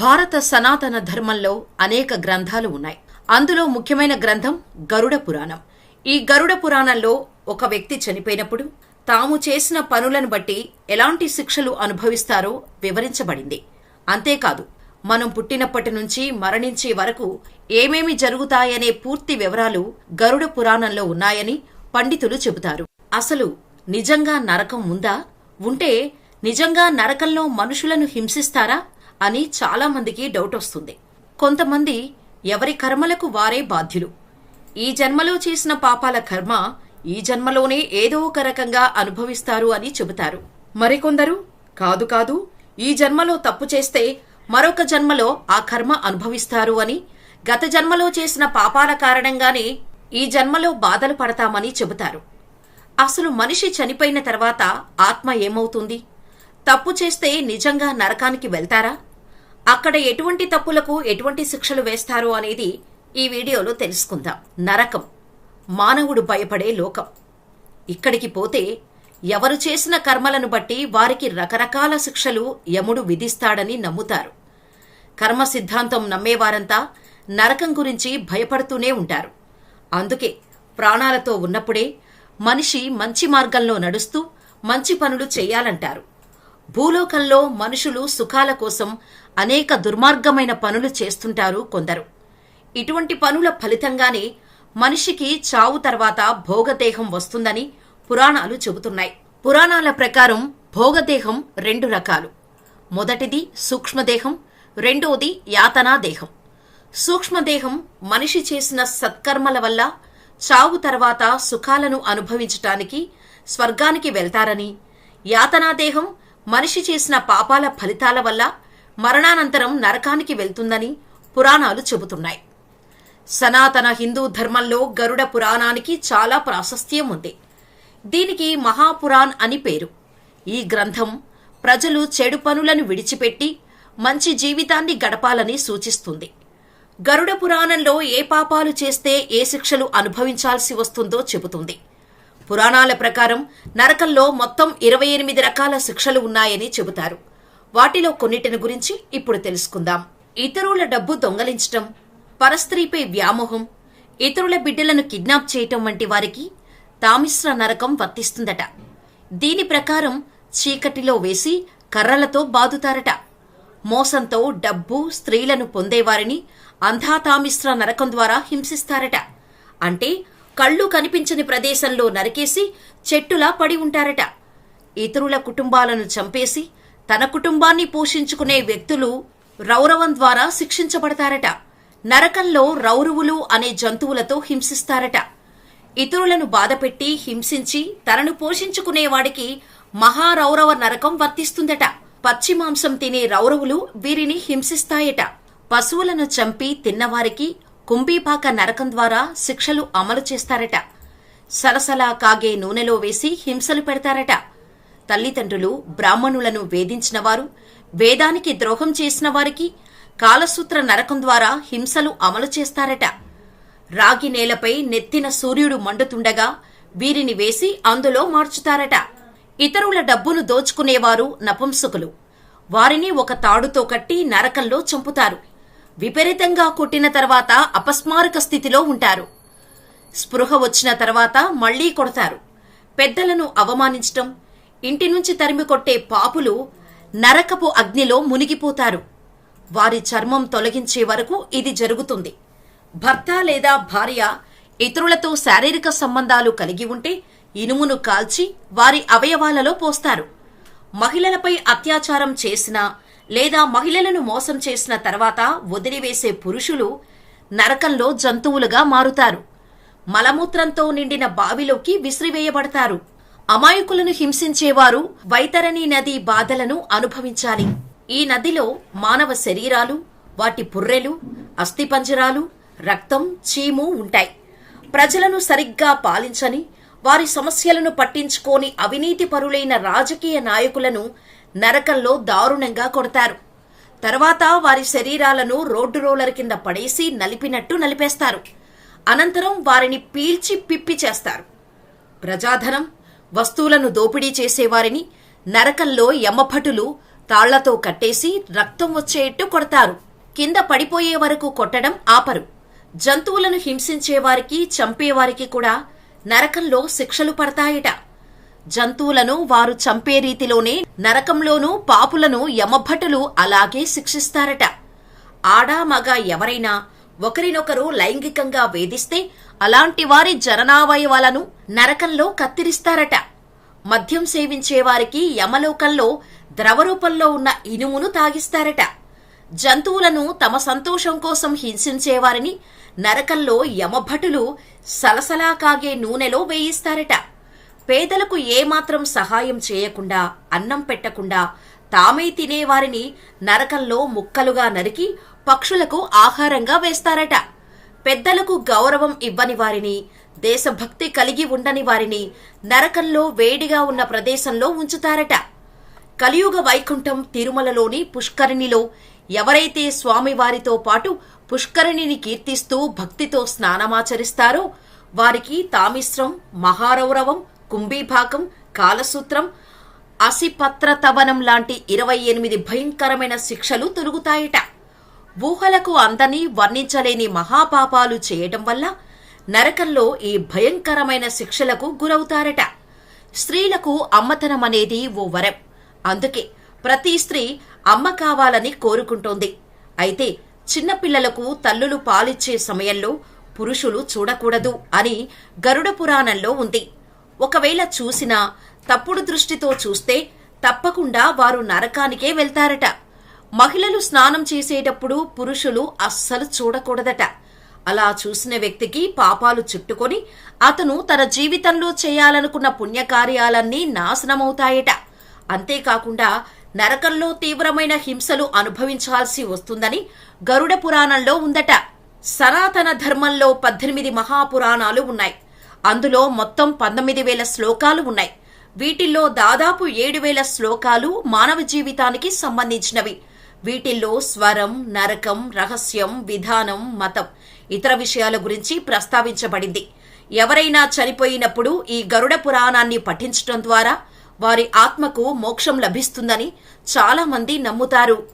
భారత సనాతన ధర్మంలో అనేక గ్రంథాలు ఉన్నాయి. అందులో ముఖ్యమైన గ్రంథం గరుడ పురాణం. ఈ గరుడ పురాణంలో ఒక వ్యక్తి చనిపోయినప్పుడు తాము చేసిన పనులను బట్టి ఎలాంటి శిక్షలు అనుభవిస్తారో వివరించబడింది. అంతేకాదు మనం పుట్టినప్పటి నుంచి మరణించే వరకు ఏమేమి జరుగుతాయనే పూర్తి వివరాలు గరుడ పురాణంలో ఉన్నాయని పండితులు చెబుతారు. అసలు నిజంగా నరకం ఉందా? ఉంటే నిజంగా నరకంలో మనుషులను హింసిస్తారా? అని చాలా మందికి డౌట్ వస్తుంది. కొంతమంది ఎవరి కర్మలకు వారే బాధ్యులు. ఈ జన్మలో చేసిన పాపాల కర్మ ఈ జన్మలోనే ఏదో ఒక రకంగా అనుభవిస్తారు అని చెబుతారు. మరికొందరు కాదు కాదు ఈ జన్మలో తప్పు చేస్తే మరొక జన్మలో ఆ కర్మ అనుభవిస్తారు అని గత జన్మలో చేసిన పాపాల కారణంగానే ఈ జన్మలో బాధలు పడతామని చెబుతారు. అసలు మనిషి చనిపోయిన తర్వాత ఆత్మ ఏమవుతుంది? తప్పు చేస్తే నిజంగా నరకానికి వెళ్తారా? అక్కడ ఎటువంటి తప్పులకు ఎటువంటి శిక్షలు వేస్తారు అనేది ఈ వీడియోలో తెలుసుకుందాం. నరకం. మానవుడు భయపడే లోకం. ఇక్కడికి పోతే ఎవరు చేసిన కర్మలను బట్టి వారికి రకరకాల శిక్షలు యముడు విధిస్తాడని నమ్ముతారు. కర్మ సిద్ధాంతం నమ్మేవారంతా నరకం గురించి భయపడుతూనే ఉంటారు. అందుకే ప్రాణాలతో ఉన్నప్పుడే మనిషి మంచి మార్గంలో నడుస్తూ మంచి పనులు చేయాలంటారు. భూలోకంలో మనుషులు సుఖాల కోసం అనేక దుర్మార్గమైన పనులు చేస్తుంటారు కొందరు. ఇటువంటి పనుల ఫలితంగానే మనిషికి చావు తర్వాత భోగదేహం వస్తుందని పురాణాలు చెబుతున్నాయి. పురాణాల ప్రకారం భోగదేహం రెండు రకాలు. మొదటిది సూక్ష్మదేహం రెండోది యాతనాదేహం. సూక్ష్మదేహం మనిషి చేసిన సత్కర్మల వల్ల చావు తర్వాత సుఖాలను అనుభవించటానికి స్వర్గానికి వెళ్తారని యాతనాదేహం మనిషి చేసిన పాపాల ఫలితాల వల్ల మరణానంతరం నరకానికి వెళ్తుందని పురాణాలు చెబుతున్నాయి. సనాతన హిందూ ధర్మంలో గరుడ పురాణానికి చాలా ప్రాశస్త్యం ఉంది. దీనికి మహాపురాణ్ అని పేరు. ఈ గ్రంథం ప్రజలు చెడు పనులను విడిచిపెట్టి మంచి జీవితాన్ని గడపాలని సూచిస్తుంది. గరుడ పురాణంలో ఏ పాపాలు చేస్తే ఏ శిక్షలు అనుభవించాల్సి వస్తుందో చెబుతుంది. పురాణాల ప్రకారం నరకంలో మొత్తం ఇరవై ఎనిమిది రకాల శిక్షలు ఉన్నాయని చెబుతారు. వాటిలో కొన్నిటిని గురించి ఇప్పుడు తెలుసుకుందాం. ఇతరుల డబ్బు దొంగలించటం పరస్త్రీపై వ్యామోహం ఇతరుల బిడ్డలను కిడ్నాప్ చేయటం వంటి వారికి తామిశ్ర నరకం వర్తిస్తుందట. దీని ప్రకారం చీకటిలో వేసి కర్రలతో బాదుతారట. మోసంతో డబ్బు స్త్రీలను పొందేవారిని అంధాతామిశ్ర నరకం ద్వారా హింసిస్తారట. అంటే కళ్ళు కనిపించని ప్రదేశంలో నరికేసి చెట్టులా పడి ఉంటారట. ఇతరుల కుటుంబాలను చంపేసి తన కుటుంబాన్ని పోషించుకునే వ్యక్తులు రౌరవం ద్వారా శిక్షించబడతారట. నరకంలో రౌరవులు అనే జంతువులతో హింసిస్తారట. ఇతరులను బాధపెట్టి హింసించి తనను పోషించుకునేవాడికి మహారౌరవ నరకం వర్తిస్తుందట. పచ్చి మాంసం తినే రౌరవులు వీరిని హింసిస్తాయట. పశువులను చంపి తిన్నవారికి కుంభీపాక నరకం ద్వారా శిక్షలు అమలు చేస్తారట. సలసలా కాగే నూనెలో వేసి హింసలు పెడతారట. తల్లిదండ్రులు బ్రాహ్మణులను వేధించినవారు వేదానికి ద్రోహం చేసిన వారికి కాలసూత్ర నరకం ద్వారా హింసలు అమలు చేస్తారట. రాగి నేలపై నెత్తిన సూర్యుడు మండుతుండగా వీరిని వేసి అందులో మార్చుతారట. ఇతరుల డబ్బును దోచుకునేవారు నపుంసకులు. వారిని ఒక తాడుతో కట్టి నరకంలో చంపుతారు. విపరీతంగా కొట్టిన తర్వాత అపస్మారక స్థితిలో ఉంటారు. స్పృహ వచ్చిన తర్వాత మళ్ళీ కొడతారు. పెద్దలను అవమానించటం ఇంటి నుంచి తరిమి కొట్టే పాపులు నరకపు అగ్నిలో మునిగిపోతారు. వారి చర్మం తొలగించే వరకు ఇది జరుగుతుంది. భర్త లేదా భార్య ఇతరులతో శారీరక సంబంధాలు కలిగి ఉంటే ఇనుమును కాల్చి వారి అవయవాలలో పోస్తారు. మహిళలపై అత్యాచారం చేసిన లేదా మహిళలను మోసం చేసిన తర్వాత వదిలివేసే పురుషులు నరకంలో జంతువులుగా మారుతారు. మలమూత్రంతో నిండిన బావిలోకి విసిరివేయబడతారు. అమాయకులను హింసించేవారు వైతరణి నది బాధలను అనుభవించాలి. ఈ నదిలో మానవ శరీరాలు వాటి పుర్రెలు అస్థిపంజరాలు రక్తం చీము ఉంటాయి. ప్రజలను సరిగ్గా పాలించని వారి సమస్యలను పట్టించుకోని అవినీతి పరులైన రాజకీయ నాయకులను నరకంలో దారుణంగా కొడతారు. తర్వాత వారి శరీరాలను రోడ్డు రోలర్ కింద పడేసి నలిపినట్టు నలిపేస్తారు. అనంతరం వారిని పీల్చి పిప్పి చేస్తారు. ప్రజాధనం వస్తువులను దోపిడీ చేసేవారిని నరకంలో యమభటులు తాళ్ళతో కట్టేసి రక్తం వచ్చేట్టు కొడతారు. కింద పడిపోయే వరకు కొట్టడం ఆపరు. జంతువులను హింసించేవారికి చంపేవారికి కూడా నరకంలో శిక్షలు పడతాయట. జంతువులను వారు చంపే రీతిలోనే నరకంలోనూ పాపులను యమభటులు అలాగే శిక్షిస్తారట. ఆడా మగ ఎవరైనా ఒకరినొకరు లైంగికంగా వేధిస్తే అలాంటి వారి జననావయవాలను నరకంలో కత్తిరిస్తారట. మద్యం సేవించేవారికి యమలోకంలో ద్రవరూపంలో ఉన్న ఇనుమును తాగిస్తారట. జంతువులను తమ సంతోషం కోసం హింసించేవారిని నరకంలో యమభటులు సలసలా కాగే నూనెలో వేయిస్తారట. పేదలకు ఏమాత్రం సహాయం చేయకుండా అన్నం పెట్టకుండా తామే తినేవారిని నరకంలో ముక్కలుగా నరికి పక్షులకు ఆహారంగా వేస్తారట. పెద్దలకు గౌరవం ఇవ్వని వారిని దేశభక్తి కలిగి ఉండని వారిని నరకంలో వేడిగా ఉన్న ప్రదేశంలో ఉంచుతారట. కలియుగ వైకుంఠం తిరుమలలోని పుష్కరిణిలో ఎవరైతే స్వామివారితో పాటు పుష్కరిణిని కీర్తిస్తూ భక్తితో స్నానమాచరిస్తారో వారికి తామిశ్రం మహారౌరవం కుంభీభాగం కాలసూత్రం అసిపత్రతవనం లాంటి ఇరవై ఎనిమిది భయంకరమైన శిక్షలు తొలుగుతాయట. ఊహలకు అందని వర్ణించలేని మహాపాపాలు చేయటం వల్ల నరకంలో ఈ భయంకరమైన శిక్షలకు గురవుతారట. స్త్రీలకు అమ్మతనం అనేది ఓ వరం. అందుకే ప్రతి స్త్రీ అమ్మ కావాలని కోరుకుంటోంది. అయితే చిన్నపిల్లలకు తల్లులు పాలిచ్చే సమయంలో పురుషులు చూడకూడదు అని గరుడ పురాణంలో ఉంది. ఒకవేళ చూసినా తప్పుడు దృష్టితో చూస్తే తప్పకుండా వారు నరకానికే వెళ్తారట. మహిళలు స్నానం చేసేటప్పుడు పురుషులు అస్సలు చూడకూడదట. అలా చూసిన వ్యక్తికి పాపాలు చుట్టుకొని అతను తన జీవితంలో చేయాలనుకున్న పుణ్యకార్యాలన్నీ నాశనమవుతాయట. అంతేకాకుండా నరకంలో తీవ్రమైన హింసలు అనుభవించాల్సి వస్తుందని గరుడ పురాణంలో ఉందట. సనాతన ధర్మంలో పద్దెనిమిది మహాపురాణాలు ఉన్నాయి. అందులో మొత్తం పంతొమ్మిది వేల శ్లోకాలు ఉన్నాయి. వీటిల్లో దాదాపు ఏడు వేల శ్లోకాలు మానవ జీవితానికి సంబంధించినవి. వీటిల్లో స్వరం నరకం రహస్యం విధానం మతం ఇతర విషయాల గురించి ప్రస్తావించబడింది. ఎవరైనా చనిపోయినప్పుడు ఈ గరుడ పురాణాన్ని పఠించటం ద్వారా వారి ఆత్మకు మోక్షం లభిస్తుందని చాలామంది నమ్ముతారు.